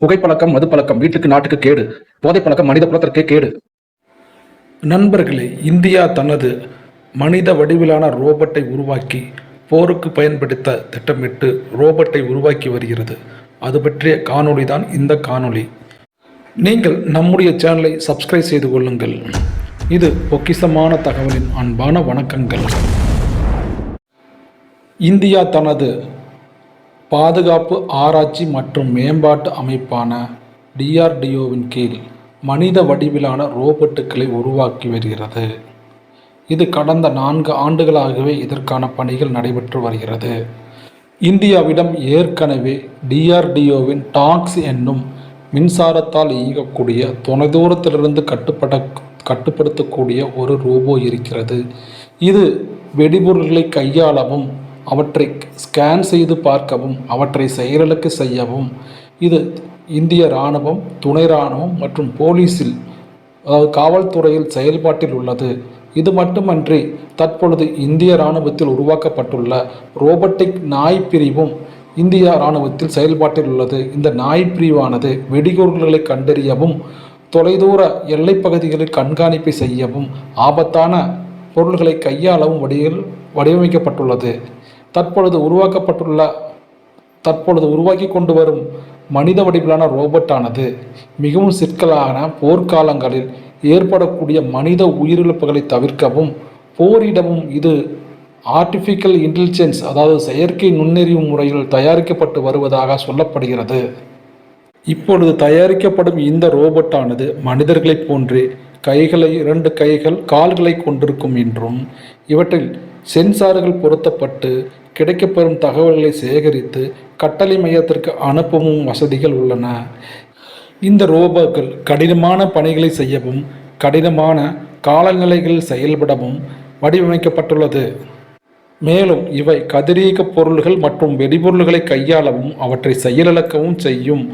புகைப்பழக்கம் மது பழக்கம் வீட்டுக்கு நாட்டுக்கு கேடு. போதைப்பழக்கம் மனித குலத்திற்கே கேடு. நண்பர்களே இந்தியா தனது மனித வடிவிலான ரோபோட்டை உருவாக்கி போருக்கு பயன்படுத்த திட்டமிட்டு ரோபோட்டை உருவாக்கி வருகிறது. அது பற்றிய காணொளி தான் இந்த காணொளி. நீங்கள் நம்முடைய சேனலை சப்ஸ்கிரைப் செய்து கொள்ளுங்கள். இது பொக்கிஷமான தகவலின் அன்பான வணக்கங்கள். இந்தியா தனது பாதுகாப்பு ஆராய்ச்சி மற்றும் மேம்பாட்டு அமைப்பான டிஆர்டிஓவின் கீழ் மனித வடிவிலான ரோபோட்டுகளை உருவாக்கி வருகிறது. இது கடந்த நான்கு ஆண்டுகளாகவே இதற்கான பணிகள் நடைபெற்று வருகிறது. இந்தியாவிடம் ஏற்கனவே டிஆர்டிஓவின் டாக்ஸ் என்னும் மின்சாரத்தால் இயங்கக்கூடிய தொலைதூரத்திலிருந்து கட்டுப்பட கட்டுப்படுத்தக்கூடிய ஒரு ரோபோ இருக்கிறது. இது வெடிபொருள்களை கையாளவும் அவற்றை ஸ்கேன் செய்து பார்க்கவும் அவற்றை செயலுக்கு செய்யவும். இது இந்திய இராணுவம் துணை இராணுவம் மற்றும் போலீஸில் அதாவது காவல்துறையில் செயல்பாட்டில் உள்ளது. இது மட்டுமன்றி தற்பொழுது இந்திய இராணுவத்தில் உருவாக்கப்பட்டுள்ள ரோபோட்டிக் நாய் பிரிவும் இந்திய இராணுவத்தில் செயல்பாட்டில் உள்ளது. இந்த நாய் பிரிவானது வெடிபொருள்களை கண்டறியவும் தொலைதூர எல்லைப் பகுதிகளில் கண்காணிப்பை செய்யவும் ஆபத்தான பொருள்களை கையாளவும் வடிவில் வடிவமைக்கப்பட்டுள்ளது. தற்பொழுது உருவாக்கப்பட்டுள்ள தற்பொழுது உருவாக்கி கொண்டு வரும் மனித வடிவிலான ரோபோட்டானது மிகவும் சிக்கலான போர்க்காலங்களில் ஏற்படக்கூடிய மனித உயிரிழப்புகளை தவிர்க்கவும் போரிடவும் இது ஆர்டிஃபிஷியல் இன்டெலிஜென்ஸ் அதாவது செயற்கை நுண்ணறிவு முறையில் தயாரிக்கப்பட்டு வருவதாக சொல்லப்படுகிறது. இப்பொழுது தயாரிக்கப்படும் இந்த ரோபோட்டானது மனிதர்களைப் போன்றே கைகளை இரண்டு கைகள் கால்களை கொண்டிருக்கும் என்றும் இவற்றில் சென்சார்கள் பொருத்தப்பட்டு கிடைக்கப்பெறும் தகவல்களை சேகரித்து கட்டளை மையத்திற்கு அனுப்பவும் வசதிகள் உள்ளன. இந்த ரோபோக்கள் கடினமான பணிகளை செய்யவும் கடினமான காலநிலைகளில் செயல்படவும் வடிவமைக்கப்பட்டுள்ளது. மேலும் இவை கதிரியக்க பொருள்கள் மற்றும் வெடிபொருள்களை கையாளவும் அவற்றை செயலிழக்கவும் செய்யும்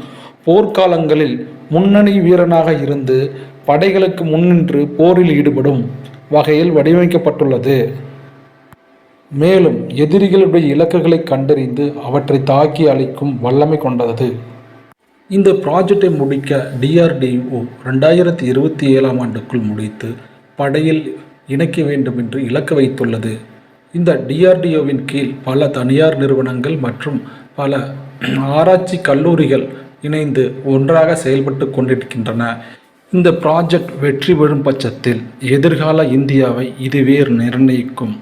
போர்க்காலங்களில் முன்னணி வீரனாக இருந்து படைகளுக்கு முன்னின்று போரில் ஈடுபடும் வகையில் வடிவமைக்கப்பட்டுள்ளது. மேலும் எதிரிகளுடைய இலக்குகளை கண்டறிந்து அவற்றை தாக்கி அழிக்கும் வல்லமை கொண்டது. இந்த ப்ராஜெக்டை முடிக்க டிஆர்டிஓ ரெண்டாயிரத்தி இருபத்தி ஏழாம் ஆண்டுக்குள் முடித்து படையில் இணைக்க வேண்டும் என்று இலக்கு வைத்துள்ளது. இந்த டிஆர்டிஓவின் கீழ் பல தனியார் நிறுவனங்கள் மற்றும் பல ஆராய்ச்சி கல்லூரிகள் இணைந்து ஒன்றாக செயல்பட்டு கொண்டிருக்கின்றன. இந்த ப்ராஜெக்ட் வெற்றி பெறும் பட்சத்தில் எதிர்கால இந்தியாவை இதுவே நிர்ணயிக்கும்.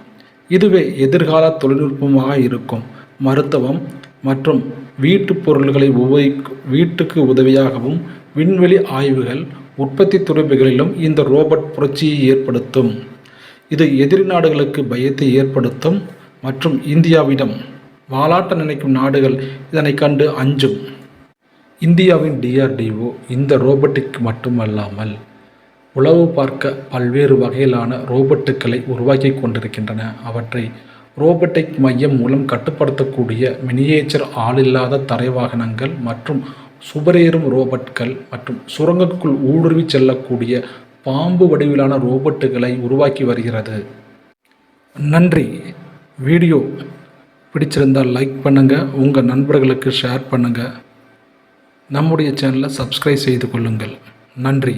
இதுவே எதிர்கால தொழில்நுட்பமாக இருக்கும். மருத்துவம் மற்றும் வீட்டு பொருள்களை உபயோகிக்க வீட்டுக்கு உதவியாகவும் விண்வெளி ஆய்வுகள் உற்பத்தி துறைகளிலும் இந்த ரோபோட் புரட்சியை ஏற்படுத்தும். இது எதிரி நாடுகளுக்கு பயத்தை ஏற்படுத்தும் மற்றும் இந்தியாவிடம் வாலாட்ட நினைக்கும் நாடுகள் இதனை கண்டு அஞ்சும். இந்தியாவின் டிஆர்டிஓ இந்த ரோபோட்டிக் மட்டுமல்லாமல் உளவு பார்க்க பல்வேறு வகையிலான ரோபோட்டுகளை உருவாக்கி கொண்டிருக்கின்றன. அவற்றை ரோபோட்டிக் மையம் மூலம் கட்டுப்படுத்தக்கூடிய மினியேச்சர் ஆளில்லாத தரை வாகனங்கள் மற்றும் சுபரேறும் ரோபோட்கள் மற்றும் சுரங்கக்குள் ஊடுருவி செல்லக்கூடிய பாம்பு வடிவிலான ரோபோட்டுகளை உருவாக்கி வருகிறது. நன்றி. வீடியோ பிடிச்சிருந்தால் லைக் பண்ணுங்கள் உங்கள் நண்பர்களுக்கு ஷேர் பண்ணுங்கள் நம்முடைய சேனலை சப்ஸ்கிரைப் செய்து கொள்ளுங்கள். நன்றி.